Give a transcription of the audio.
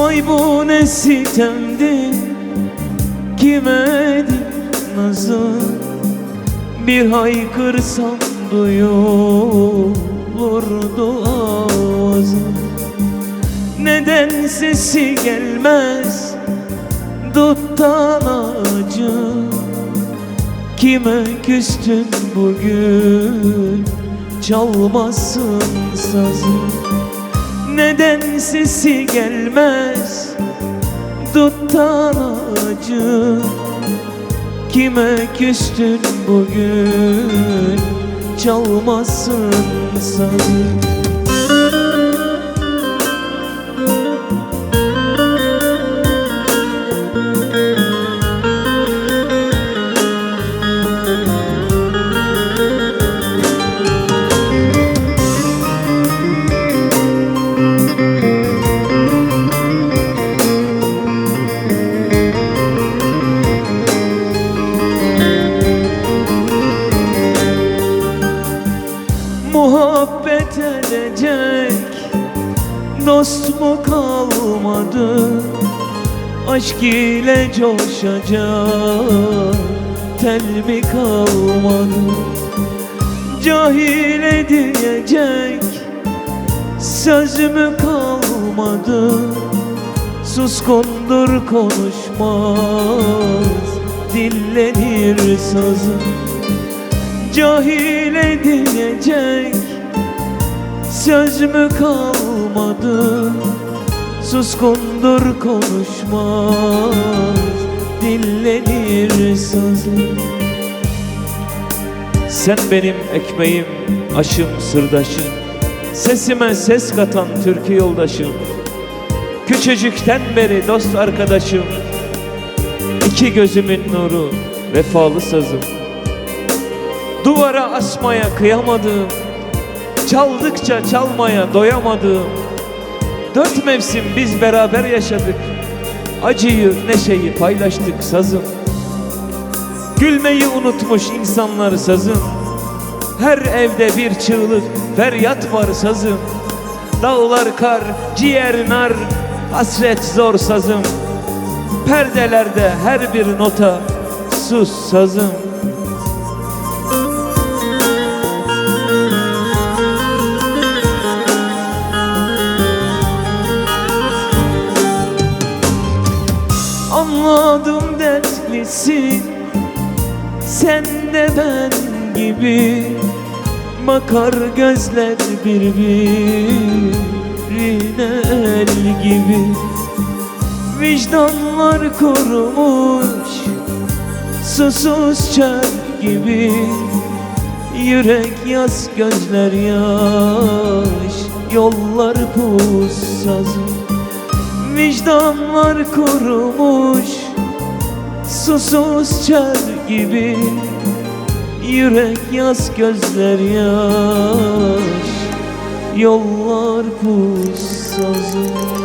Vay bu ne sitemdi Kime nazı Bir haykırsam duyulurdu ağzım. Neden sesi gelmez? Duttan acı. Kime küstün bugün? Çalmasın sazı Neden sesi gelmez? Duttan acı. Kime küstün bugün? Çalmasın sazı Muhabbet edecek Dost mu kalmadı? Aşk ile coşacak Tel mi kalmadı. Cahil diyecek Söz mü kalmadı? Suskundur konuşmaz Dillenir sazı. Cahil diyecek Söz mü kalmadı Suskundur konuşmaz. Dillenir sazı Sen benim ekmeğim, aşım, sırdaşım Sesime ses katan türkü yoldaşım. Küçücükten beri dost arkadaşım. İki gözümün nuru, vefalı sazım Duvara asmaya kıyamadım. Çaldıkça çalmaya doyamadım. Dört mevsim biz beraber yaşadık. Acıyı, neşeyi paylaştık sazım. Gülmeyi unutmuş insanlar sazım. Her evde bir çığlık, feryat var sazım. Dağlar kar, ciğer nar, hasret zor sazım. Perdelerde her bir nota sus sazım dertlisin Sen de ben gibi Bakar gözler birbirine el gibi. Vicdanlar kurumuş Susuz çöl gibi. Yürek yaz gözler yaş Yollar pus Vicdanlar kurumuş Susuz çöl gibi Yürek yaz gözler yaş Yollar pus sazı